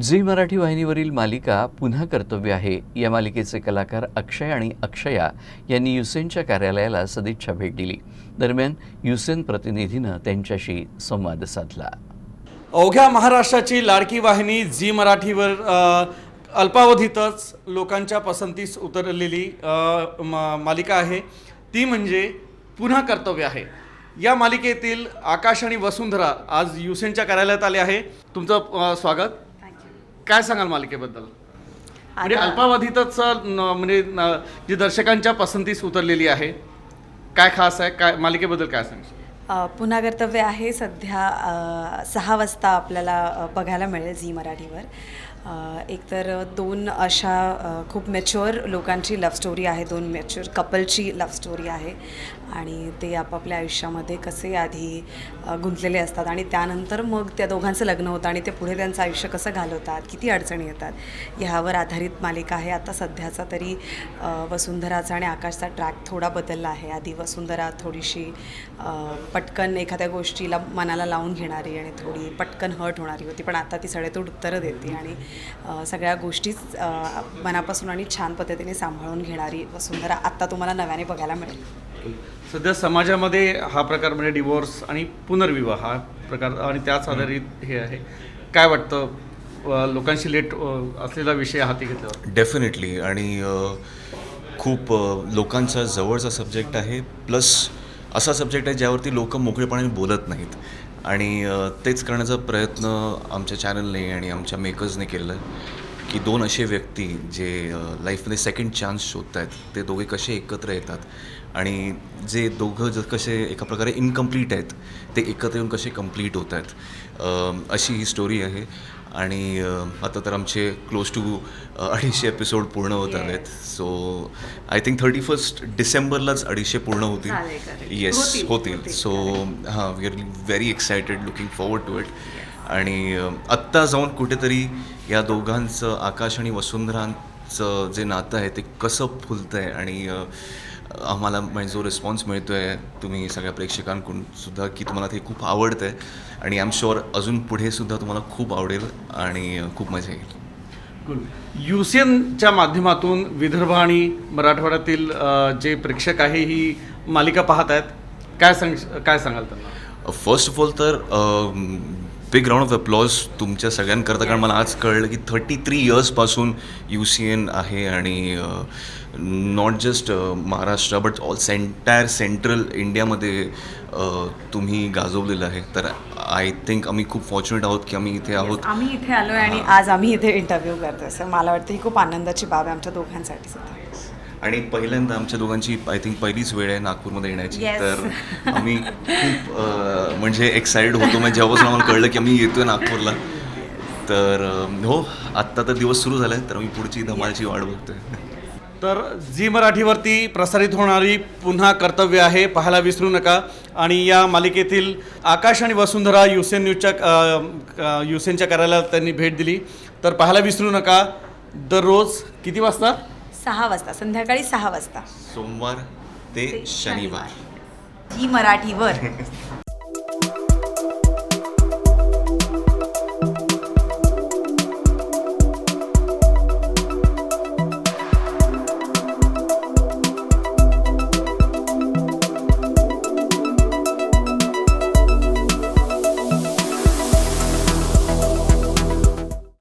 Zee Marathi वाहिनीवरील मालिका पुन्हा कर्तव्य आहे. या मालिकेचे कलाकार अक्षय आणि अक्षया यांनी युसेनच्या कार्यालयाला सदिच्छा भेट दिली. दरम्यान युसेन प्रतिनिधीनं त्यांच्याशी संवाद साधला. अवघ्या महाराष्ट्राची लाडकी वाहिनी झी मराठीवर अल्पावधीतच लोकांच्या पसंतीस उतरलेली मालिका आहे. ती म्हणजे पुन्हा कर्तव्य आहे. या मालिकेतील आकाश आणि वसुंधरा आज युसेनच्या कार्यालयात आले आहे. तुमचं स्वागत. काय सांगाल मालिकेबद्दल? म्हणजे अल्पावधीतच न- म्हणजे न- जी दर्शकांच्या पसंतीस उतरलेली आहे काय खास आहे? काय मालिकेबद्दल काय सांगशील अ, पुन्हा कर्तव्य आहे सध्या अ, सहा वाजता आपल्याला अ, बघायला मिळेल झी मराठीवर. एकतर दोन अशा खूप मॅच्युअर लोकांची लव्ह स्टोरी आहे दोन मॅच्युअर कपलची लव्ह स्टोरी आहे. आणि ते आपापल्या आयुष्यामध्ये कसे आधी गुंतलेले असतात आणि त्यानंतर मग त्या दोघांचं लग्न होतं आणि ते पुढे त्यांचं आयुष्य कसं घालवतात किती अडचणी येतात ह्यावर आधारित मालिका आहे. आता सध्याचा तरी वसुंधराचा आणि आकाशचा ट्रॅक थोडा बदलला आहे. आधी वसुंधरा थोडीशी पटकन एखाद्या गोष्टीला मनाला लावून घेणारी आणि थोडी पटकन हर्ट होणारी होती पण आता ती सडेतोड उत्तरं देते आणि सगळ्या गोष्टीच मनापासून आणि छान पद्धतीने सांभाळून घेणारी वसुंधरा आत्ता तुम्हाला नव्याने बघायला मिळेल. सध्या समाजामध्ये हा प्रकार म्हणजे डिवोर्स आणि पुनर्विवाह हा प्रकार आणि त्याच आधारित हे आहे. काय वाटतं? लोकांशी लेट असलेला विषय हाती घेतल्यावर. डेफिनेटली आणि खूप लोकांचा जवळचा सब्जेक्ट आहे प्लस असा सब्जेक्ट आहे ज्यावरती लोक मोकळेपणाने बोलत नाहीत. आणि तेच करण्याचा प्रयत्न आमच्या चॅनलने आणि आमच्या मेकर्सने केलेला आहे. की दोन असे व्यक्ती जे लाईफमध्ये सेकंड चान्स शोधत आहेत ते दोघे कसे एकत्र येतात? आणि जे दोघं ज कसे एका प्रकारे इनकम्प्लीट आहेत ते एकत्र येऊन कसे कंप्लीट होत आहेत अशी ही स्टोरी आहे. आणि आता तर आमचे क्लोज टू अडीचशे एपिसोड पूर्ण होत. आहेत so I think thirty first डिसेंबरलाच अडीचशे पूर्ण होतील. येस होतील, सो हां we are very excited looking forward to it आणि आत्ता जाऊन कुठेतरी या दोघांचं आकाश आणि वसुंधरांचं जे नातं आहे ते कसं फुलतं आहे आणि आम्हाला म्हणजे जो रिस्पॉन्स मिळतो आहे तुम्ही सगळ्या प्रेक्षकांकडून सुद्धा की तुम्हाला ते खूप आवडतं आहे आणि आय एम शुअर अजून पुढे सुद्धा तुम्हाला खूप आवडेल आणि खूप मजा येईल. युसीएनच्या माध्यमातून विदर्भ आणि मराठवाड्यातील जे प्रेक्षक आहे ही मालिका पाहत आहेत काय सांग काय सांगाल त्यांना? फर्स्ट ऑफ ऑल तर बिग राऊंड ऑफ अप्लॉज तुमच्या सगळ्यांकरता कारण मला आज कळलं की थर्टी थ्री इयर्सपासून यू सी एन आहे आणि not just Maharashtra but all entire central इंडियामध्ये तुम्ही गाजवलेलं आहे. तर आय थिंक आम्ही खूप फॉर्च्युनेट आहोत की आम्ही इथे आहोत. आम्ही इथे आलोय आणि आज आम्ही इथे इंटरव्ह्यू करतोय. सर मला वाटतं ही खूप आनंदाची बाब आहे आमच्या दोघांसाठी सुद्धा आणि पहिल्यांदा आमच्या दोघांची आय थिंक पहिलीच वेळ आहे नागपूरमध्ये येण्याची. Yes. तर आम्ही खूप अ, म्हणजे एक्साइटेड होतो. म्हणजे जेव्हापासून आम्हाला कळलं की आम्ही येतोय नागपूरला. तर अ, हो आत्ता तर दिवस सुरू झाला तर आम्ही पुढची धमालची वाट बघतोय. तर झी मराठीवरती प्रसारित होणारी पुन्हा कर्तव्य आहे पाहायला विसरू नका. आणि या मालिकेतील आकाश आणि वसुंधरा युसेन न्यूजच्या अ, अ, युसेनच्या कार्यालयात त्यांनी भेट दिली. तर पाहायला विसरू नका. दररोज किती वाजता? सहा वाजता संध्याकाळी सहा वाजता. सोमवार ते शनिवार. जी मराठीवर.